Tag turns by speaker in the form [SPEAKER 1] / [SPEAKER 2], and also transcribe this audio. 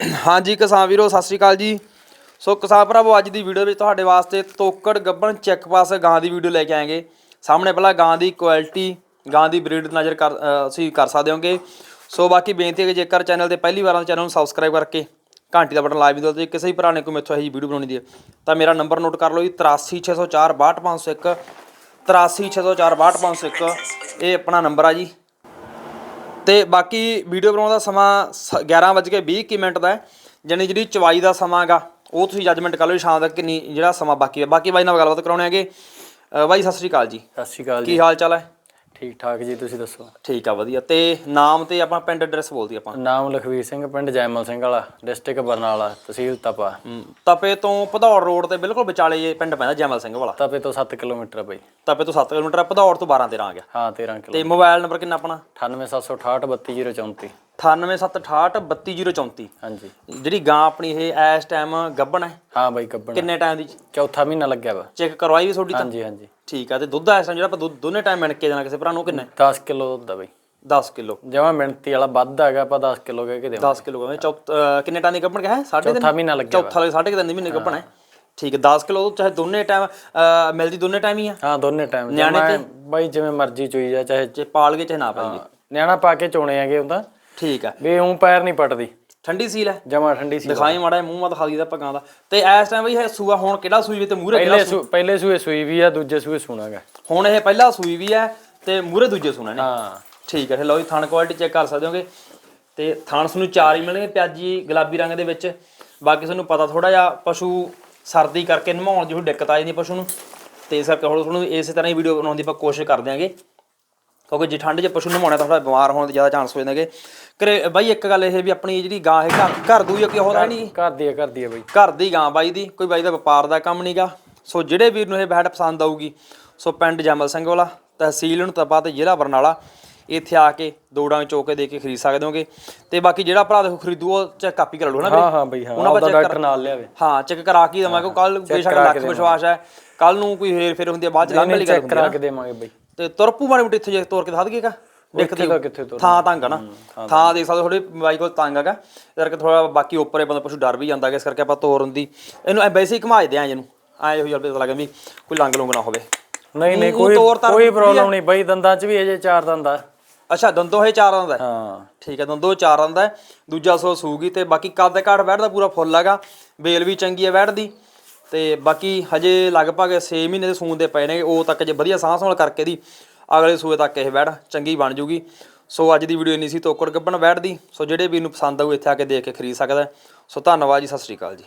[SPEAKER 1] ਹਾਂਜੀ ਕਿਸਾਨ ਵੀਰੋ, ਸਤਿ ਸ਼੍ਰੀ ਅਕਾਲ ਜੀ। ਸੋ ਕਿਸਾਨ ਭਰਾਵੋ, ਅੱਜ ਦੀ ਵੀਡੀਓ ਵਿੱਚ ਤੁਹਾਡੇ ਵਾਸਤੇ ਤੋਕੜ ਗੱਬਣ ਚੈੱਕ ਪਾਸ ਗਾਂ ਦੀ ਵੀਡੀਓ ਲੈ ਕੇ ਆਏਗੇ ਸਾਹਮਣੇ ਪਹਿਲਾਂ ਗਾਂ ਦੀ ਕੁਆਲਿਟੀ ਗਾਂ ਦੀ ਬਰੀਡ ਨਜ਼ਰ ਕਰ ਅਸੀਂ ਕਰ ਸਕਦੇ ਹੋਗੇ। ਸੋ ਬਾਕੀ ਬੇਨਤੀ ਹੈ ਕਿ ਜੇਕਰ ਚੈਨਲ ਤੇ ਪਹਿਲੀ ਵਾਰ ਚੈਨਲ ਨੂੰ ਸਬਸਕ੍ਰਾਈਬ ਕਰਕੇ ਘੰਟੀ ਦਾ ਬਟਨ ਲਾਈਵ ਦਿਓ ਤੇ ਕਿਸੇ ਵੀ ਭਰਾ ਨੇ ਕੋਈ ਮੈਥੋਂ ਇਹੋ ਜਿਹੀ ਵੀਡੀਓ ਬਣਾਉਣੀ ਦੀ ਤਾਂ ਮੇਰਾ ਨੰਬਰ ਨੋਟ ਕਰ ਲਓ ਜੀ 83604 62501 83604 62501 ਇਹ ਆਪਣਾ ਨੰਬਰ ਆ ਜੀ। ਤੇ ਬਾਕੀ ਵੀਡੀਓ ਬਣਾਉਣ ਦਾ ਸਮਾਂ 11:20 ਮਿੰਟ ਦਾ ਹੈ। ਜਾਣੀ ਜਿਹੜੀ ਚਵਾਈ ਦਾ ਸਮਾਂ ਹੈਗਾ ਉਹ ਤੁਸੀਂ ਜੱਜਮੈਂਟ ਕਰ ਲਓ ਸ਼ਾਮ ਤੱਕ ਕਿੰਨੀ ਜਿਹੜਾ ਸਮਾਂ ਬਾਕੀ ਹੈ। ਬਾਕੀ ਬਾਈ ਨਾਲ ਗੱਲਬਾਤ ਕਰਾਉਣੇ ਹੈਗੇ। ਬਾਈ ਸਤਿ ਸ਼੍ਰੀ ਅਕਾਲ ਜੀ।
[SPEAKER 2] ਸਤਿ ਸ਼੍ਰੀ ਅਕਾਲ ਜੀ।
[SPEAKER 1] ਕੀ ਹਾਲ ਚਾਲ ਹੈ?
[SPEAKER 2] ਠੀਕ ਠਾਕ ਜੀ ਤੁਸੀਂ ਦੱਸੋ?
[SPEAKER 1] ਠੀਕ ਆ ਵਧੀਆ। ਤੇ ਨਾਮ ਤੇ ਆਪਣਾ ਪਿੰਡ ਐਡਰੈਸ ਬੋਲਦੀ ਆਪਾਂ।
[SPEAKER 2] ਨਾਮ ਲਖਵੀਰ ਸਿੰਘ ਪਿੰਡ ਜੈਮਲ ਸਿੰਘ ਵਾਲਾ ਡਿਸਟ੍ਰਿਕਟ ਬਰਨਾਲਾ ਤਹਿਸੀਲ ਤਪਾ।
[SPEAKER 1] ਤਪੇ ਤੋਂ ਭਦੌੜ ਰੋਡ ਤੇ ਬਿਲਕੁਲ ਵਿਚਾਲੇ ਇਹ ਪਿੰਡ ਪੈਂਦਾ ਜੈਮਲ ਸਿੰਘ ਵਾਲਾ।
[SPEAKER 2] ਤਪੇ ਤੋਂ 7 ਕਿਲੋਮੀਟਰ ਬਈ।
[SPEAKER 1] ਤਪੇ ਤੋਂ 7 ਕਿਲੋਮੀਟਰ ਭਦੌੜ ਤੋਂ 12 13 ਆ ਗਿਆ।
[SPEAKER 2] ਹਾਂ 13 ਕਿਲੋ
[SPEAKER 1] ਤੇ ਮੋਬਾਈਲ ਨੰਬਰ ਕਿੰਨਾ ਆਪਣਾ?
[SPEAKER 2] 98768 32034
[SPEAKER 1] 9876832034
[SPEAKER 2] ਹਾਂਜੀ।
[SPEAKER 1] ਜਿਹੜੀ ਗਾਂ ਆਪਣੀ ਇਹ ਇਸ ਟਾਈਮ ਗੱਭਣ ਹੈ?
[SPEAKER 2] ਹਾਂ ਬਈ ਕੱਬਣ
[SPEAKER 1] ਕਿੰਨੇ ਟਾਈਮ ਦੀ?
[SPEAKER 2] ਚੌਥਾ ਮਹੀਨਾ ਲੱਗਿਆ ਵਾ।
[SPEAKER 1] ਚੈੱਕ ਕਰਵਾਈ ਵੀ ਤੁਹਾਡੀ ਤਾਂ?
[SPEAKER 2] ਹਾਂਜੀ ਹਾਂਜੀ।
[SPEAKER 1] ਠੀਕ ਆ ਤੇ ਦੁੱਧ ਇਸ ਟਾਈਮ ਜਿਹੜਾ ਆਪਾਂ ਦੁੱਧ ਦੋਨੇ ਟਾਈਮ ਮਿਣ ਕੇ ਦੇਣਾ ਕਿਸੇ ਭਰਾ ਨੂੰ ਕਿੰਨਾ
[SPEAKER 2] 10 ਕਿਲੋ ਦੁੱਧ ਆ ਬਈ।
[SPEAKER 1] 10 ਕਿਲੋ।
[SPEAKER 2] ਜਮਾ ਮਿਹਨਤੀ ਵਾਲਾ ਵੱਧ ਹੈਗਾ ਆਪਾਂ 10 ਕਿਲੋ ਕਹਿ ਕੇ ਦੇਵਾਂ
[SPEAKER 1] 10 ਕਿਲੋ ਕਹਿੰਦੇ ਚੌਥ ਕਿੰਨੇ ਟਾਈਮ ਦੀ ਕੱਪਣ ਕਿਹਾ? ਸਾਢੇ
[SPEAKER 2] ਚੌਥਾ ਮਹੀਨਾ ਲੱਗਿਆ
[SPEAKER 1] ਚੌਥਾ ਵਾਲੇ ਸਾਢੇ ਕੁ ਤਿੰਨ ਦੀ ਮਹੀਨੇ ਕੱਪਣ ਹੈ। ਠੀਕ ਹੈ 10 ਕਿਲੋ ਚਾਹੇ ਦੋਨੇ ਟਾਈਮ ਮਿਲਦੀ ਦੋਨੇ ਟਾਈਮ ਹੀ ਆ?
[SPEAKER 2] ਹਾਂ ਦੋਨੇ ਟਾਈਮ
[SPEAKER 1] ਨਿਆਣੇ
[SPEAKER 2] ਜਮਾ ਬਾਈ ਜਿਵੇਂ ਮਰਜ਼ੀ ਚੋਈ ਜਾ ਚਾਹੇ
[SPEAKER 1] ਜੇ ਪਾਲ ਕੇ ਚਾਹੇ ਨਾ ਪਾਈਏ
[SPEAKER 2] ਨਿਆਣਾ ਪਾ ਕੇ ਚੋਣੇ ਹੈਗੇ ਹੁੰਦਾ
[SPEAKER 1] ਠੀਕ ਆ।
[SPEAKER 2] ਵੀ ਉਂ ਪੈਰ ਨਹੀਂ ਪਟਦੀ।
[SPEAKER 1] ਠੰਡੀ ਸੀਲ ਹੈ।
[SPEAKER 2] ਜਮਾ ਠੰਡੀ ਸੀ
[SPEAKER 1] ਦਿਖਾਈ ਮਾੜਾ ਜਿਹਾ ਮੂੰਹ ਮਾ ਦਿਖਾ ਦਈਦਾ ਪਕਾਂ ਦਾ। ਤੇ ਇਸ ਟਾਈਮ ਬਈ ਇਹ ਸੂਆ ਹੁਣ ਕਿਹੜਾ ਸੂਈ ਵੀ ਤੇ ਮੂਹਰੇ ਕਿਹੜਾ
[SPEAKER 2] ਪਹਿਲੇ ਸੂ ਪਹਿਲੇ ਸੂਏ ਸੂਈ ਵੀ ਆ ਦੂਜੇ ਸੂਏ ਸੁਣਾਗਾ
[SPEAKER 1] ਹੁਣ ਇਹ ਪਹਿਲਾ ਸੂਈ ਵੀ ਹੈ ਤੇ ਮੂਹਰੇ ਦੂਜੇ ਸੁਣਾ ਨੇ।
[SPEAKER 2] ਹਾਂ।
[SPEAKER 1] ਠੀਕ ਹੈ ਲਓ ਜੀ ਥਣ ਕੁਆਲਿਟੀ ਚੈੱਕ ਕਰ ਸਕਦੇ ਹੋਗੇ। ਤੇ ਥਣ ਤੁਹਾਨੂੰ ਚਾਰ ਹੀ ਮਿਲਣਗੇ ਪਿਆਜੀ ਗੁਲਾਬੀ ਰੰਗ ਦੇ ਵਿੱਚ। ਬਾਕੀ ਤੁਹਾਨੂੰ ਪਤਾ ਥੋੜਾ ਜਿਹਾ ਪਸ਼ੂ ਸਰਦੀ ਕਰਕੇ ਨਮਾਉਣ ਦੀ ਦਿੱਕਤ ਆ ਜਾਂਦੀ ਪਸ਼ੂ ਨੂੰ। ਤੇ ਇਸ ਕਰਕੇ ਹੁਣ ਤੁਹਾਨੂੰ ਇਸੇ ਤਰ੍ਹਾਂ ਹੀ ਵੀਡੀਓ ਬਣਾਉਣ ਦੀ ਆਪਾਂ ਕੋਸ਼ਿਸ਼ ਕਰਦੇ ਆਂਗੇ। ਕਿਉਂਕਿ ਜੇ ਠੰਡ 'ਚ ਪਸ਼ੂ ਨਮਾਉਣਾ ਤਾਂ ਥੋੜਾ ਬਿਮਾਰ ਹੋਣ ਦੇ ਜ਼ਿਆਦਾ ਚਾਂਸ ਹੋ ਜਾਂਦੇਗੇ ਕਰੇ ਬਾਈ ਇੱਕ ਗੱਲ ਇਹ ਵੀ ਆਪਣੀ ਜਿਹੜੀ ਗਾਂ ਹੈ ਘਰ ਘਰ ਦੂਈ ਅੱਗੇ ਹੋਰ ਨਹੀਂ?
[SPEAKER 2] ਘਰ ਦੀ ਆ ਘਰ ਦੀ ਆ ਬਈ।
[SPEAKER 1] ਘਰ ਦੀ ਗਾਂ ਬਾਈ ਦੀ ਕੋਈ ਬਾਈ ਦਾ ਵਪਾਰ ਦਾ ਕੰਮ ਨਹੀਂਗਾ ਸੋ ਜਿਹੜੇ ਵੀਰ ਨੂੰ ਇਹ ਬੈਡ ਪਸੰਦ ਆਊਗੀ ਸੋ ਪਿੰਡ ਜਮਲ ਸਿੰਘ ਵਾਲਾ ਤਹਿਸੀਲ ਨੂੰ ਤਪਾ ਤੇ ਜ਼ਿਲ੍ਹਾ ਬਰਨਾਲਾ ਇੱਥੇ ਆ ਕੇ ਦੋੜਾਂ ਚੋਕੇ ਦੇ ਕੇ ਖਰੀਦ ਸਕਦੇ ਹੋਗੇ। ਤੇ ਬਾਕੀ ਜਿਹੜਾ ਭਰਾ ਦੇਖੋ ਖਰੀਦੂ ਉਹ ਚੈੱਕ ਕਾਪੀ ਕਰ ਲਓ ਨਾ
[SPEAKER 2] ਹਾਂ ਹਾਂ ਬਈ ਹਾਂ
[SPEAKER 1] ਉਹਨਾਂ ਦਾ
[SPEAKER 2] ਡਾਕਟਰ ਨਾਲ ਲਿਆਵੇ।
[SPEAKER 1] ਹਾਂ ਚੈੱਕ ਕਰਾ ਕੇ ਦਵਾਂਗੇ ਕੱਲ ਬੇਸ਼ੱਕ ਲੱਖ
[SPEAKER 2] ਕੇ
[SPEAKER 1] ਵਿਸ਼ਵਾਸ ਹੈ। ਕੱਲ ਨੂੰ ਕੋਈ ਹੇਰ ਫੇਰ ਹੁੰਦੀ ਹੈ ਬਾਅਦ ਚ ਲੰਘ ਲਈ
[SPEAKER 2] ਚੈੱਕ ਕਰਾ। ਕੇ ਦੇਵਾਂਗੇ ਬਈ।
[SPEAKER 1] ਤੇ ਤੁਰਪੂ ਮਾੜੀ ਮੋਟੀ ਇੱਥੇ ਜੇ ਤੋਰ ਕੇ ਦਿਖਾ ਦਈਏਗਾ ਦੇਖਦੇ ਹੋ
[SPEAKER 2] ਕਿੱਥੇ ਤੁਰ
[SPEAKER 1] ਥਾਂ ਤੰਗ ਆ ਨਾ। ਥਾਂ ਦੇਖ ਸਕਦੇ ਥੋੜੀ ਬਾਈ ਕੋਲ ਤੰਗ ਹੈਗਾ। ਇਸ ਕਰਕੇ ਥੋੜਾ ਬਾਕੀ ਉੱਪਰੇ ਬੰਦਾ ਪਸ਼ੂ ਡਰ ਵੀ ਜਾਂਦਾ ਇਸ ਕਰਕੇ ਆਪਾਂ ਤੋਰਨ ਦੀ ਇਹਨੂੰ ਐ ਵੈਸੇ ਹੀ ਘੁਮਾ ਦੇ ਆਂ ਇਹਨੂੰ। ਐ ਇਹੋ ਜਿਹਾ ਪਤਾ ਲੱਗੇ ਵੀ ਕੋਈ ਲੰਗ ਲੁੰਗ ਨਾ ਹੋਵੇ।
[SPEAKER 2] ਨਹੀਂ ਨਹੀਂ ਕੋਈ ਕੋਈ ਪ੍ਰੋਬਲਮ ਨਹੀਂ ਬਈ ਦੰਦਾਂ 'ਚ ਵੀ ਅਜੇ ਚਾਰ ਦੰਦ ਆ।
[SPEAKER 1] ਅੱਛਾ ਦੰਦੋ ਇਹ ਚਾਰ ਆਉਂਦਾ
[SPEAKER 2] ਹਾਂ।
[SPEAKER 1] ਠੀਕ ਹੈ ਦੰਦੋ ਚਾਰ ਹੈ। ਦੂਜਾ ਸੋ ਸੂਗੀ ਤੇ ਬਾਕੀ ਕੱਦ ਦੇ ਘਾਟ ਬੈਠ ਦਾ ਪੂਰਾ ਫੁੱਲ ਹੈਗਾ। ਬੇਲ ਵੀ ਚੰਗੀ ਹੈ ਬੈਠ ਦੀ ਤੇ ਬਾਕੀ ਹਜੇ ਲਗਭਗ 6 ਮਹੀਨੇ ਦੇ ਸੂਣ ਦੇ ਪਏ ਨੇ ਉਹ ਤੱਕ ਜੇ ਵਧੀਆ ਸਾਹ ਸੰਭਾਲ ਕਰਕੇ ਦੀ, ਅਗਲੇ ਸੂਏ ਤੱਕ ਇਹ ਬੈਠ, ਚੰਗੀ ਬਣ ਜੂਗੀ। ਸੋ ਅੱਜ ਦੀ ਵੀਡੀਓ ਇੰਨੀ ਸੀ ਤੋਕੜ ਗੱਬਣ ਬੈਠ ਦੀ। ਸੋ ਜਿਹੜੇ ਵੀ ਨੂੰ ਪਸੰਦ ਆਊ, ਇੱਥੇ ਆ ਕੇ ਦੇਖ ਕੇ ਖਰੀਦ ਸਕਦਾ ਸੋ ਧੰਨਵਾਦ ਜੀ, ਸਤਿ ਸ਼੍ਰੀ ਅਕਾਲ ਜੀ।